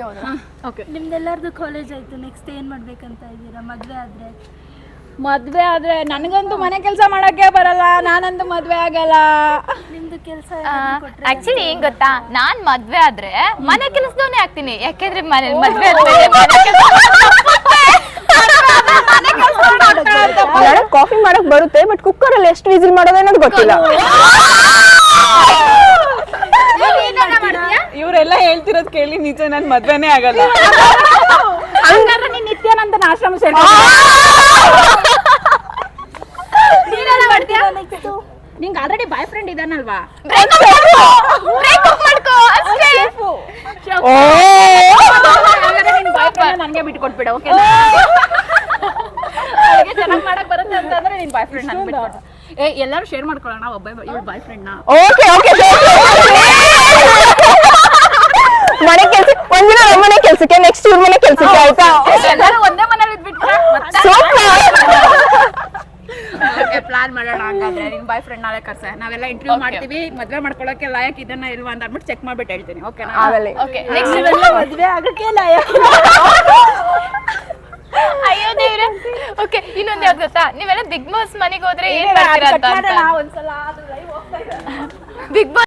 ಹಂಗೆ ಹೋದ ಓಕೆ ನಿಮ್ದೆಲ್ಲರದು ಕಾಲೇಜ್ ಆಯ್ತು ನೆಕ್ಸ್ಟ್ ಏನ್ ಮಾಡ್ಬೇಕಂತ ಇದ್ದೀರಾ? ಮದ್ವೆ ಆದ್ರೆ? ಮದ್ವೆ ಆದ್ರೆ ನನಗಂತೂ ಮನೆ ಕೆಲಸ ಮಾಡಕ್ಕೆ ಬರಲ್ಲ ನಾನಂತೂ ಮದ್ವೆ ಆಗಲ್ಲ. ನಿಮ್ದು ಕೆಲಸ ಆಕ್ಚುಲಿ ಏನ್ ಗೊತ್ತಾ ನಾನ್ ಮದ್ವೆ ಆದ್ರೆ ಮನೆ ಕೆಲಸದವನೇ ಆಗ್ತೀನಿ. ಯಾಕೆಂದ್ರೆ ಮನೆ ಮದ್ವೆ ಆದ್ಮೇಲೆ ಮನೆ ಕಾಫಿ ಮಾಡಕ್ ಬರುತ್ತೆ ಬಟ್ ಕುಕ್ಕರ್ ಅಲ್ಲಿ ಎಷ್ಟು ವಿಸಿಲ್ ಮಾಡೋದು ಅನ್ನೋದು ಗೊತ್ತಿಲ್ಲ. ಇವರೆಲ್ಲ ಹೇಳ್ತಿರೋದ್ ಕೇಳಿ ನಿಜ ನನ್ ಮದ್ವೆನೇ ಆಗಲ್ಲ. ಹಂಗಾದ್ರೆ ನೀನ್ ನಿತ್ಯಾನಂದನ ಆಶ್ರಮ ಸೇರ್ಕೊ. ನಿಂಗೆ ಆಲ್ರೆಡಿ ಬಾಯ್ ಫ್ರೆಂಡ್ ಇದಾನಲ್ವಾ ನನಗೆ ಬಿಟ್ಕೊಟ್ಬಿಡು ಓಕೆ ಚೆನ್ನಾಗಿ ಮಾಡಕ್ ಬರುತ್ತೆ ಅಂತಂದ್ರೆ ನಿನ್ ಬಾಯ್ ಫ್ರೆಂಡ್ ನನ್ಗೆ ಬಿಟ್ಕೊಡು ಏ ಎಲ್ಲರೂ ಶೇರ್ ಮಾಡ್ಕೊಳ್ಳೋಣ ಒಬ್ಬ ಇವಳು ಬಾಯ್ ಫ್ರೆಂಡ್ನ ಓಕೆ ಓಕೆ ಮನೆ ಕೆಲ್ಸ ಒಂದಿನ ನಮ್ಮ ಮನೆ ಕೆಲ್ಸಕ್ಕೆ ನೆಕ್ಸ್ಟ್ ಇವ್ರ ಮನೆ ಕೆಲ್ಸಕ್ಕೆ ಆಯ್ತಾ? ಎಲ್ಲರೂ ಒಂದೇ ಮನೇಲಿ ಇದ್ಬಿಟ್ರೆ? ಪ್ಲಾನ್ ಮಾಡೋಣ ಹಂಗಾದ್ರೆ. ನಿಮ್ ಬಾಯ್ ಫ್ರೆಂಡ್ ನಾಳೆ ಕರ್ಸ. ನಾವೆಲ್ಲ ಇಂಟರ್ವ್ಯೂ ಮಾಡ್ತೀವಿ ಮದ್ವೆ ಮಾಡ್ಕೊಳಕ್ಕೆ ಲಾಯಕ್ ಇದನ್ನ ಇಲ್ವಾ ಅಂತ ಅಂದ್ಬಿಟ್ಟು ಚೆಕ್ ಮಾಡ್ಬಿಟ್ಟು ಹೇಳ್ತೀನಿ ಓಕೆನಾ ಓಕೆ ನೆಕ್ಸ್ಟ್ ಮದ್ವೆ ಆಗಕ್ಕೆ ಲಾಯಕ್. ಅಯ್ಯೋ ದೇವ್ರೆ. ಓಕೆ ಇನ್ನೊಂದ್ ಯಾವ್ದು ಗೊತ್ತಾ? ನೀವೆಲ್ಲ ಬಿಗ್ ಬಾಸ್ ಮನೆಗೆ ಹೋದ್ರೆ ಏನ್ ಮಾಡ್ತೀರಾ ಅಂತ? Big boss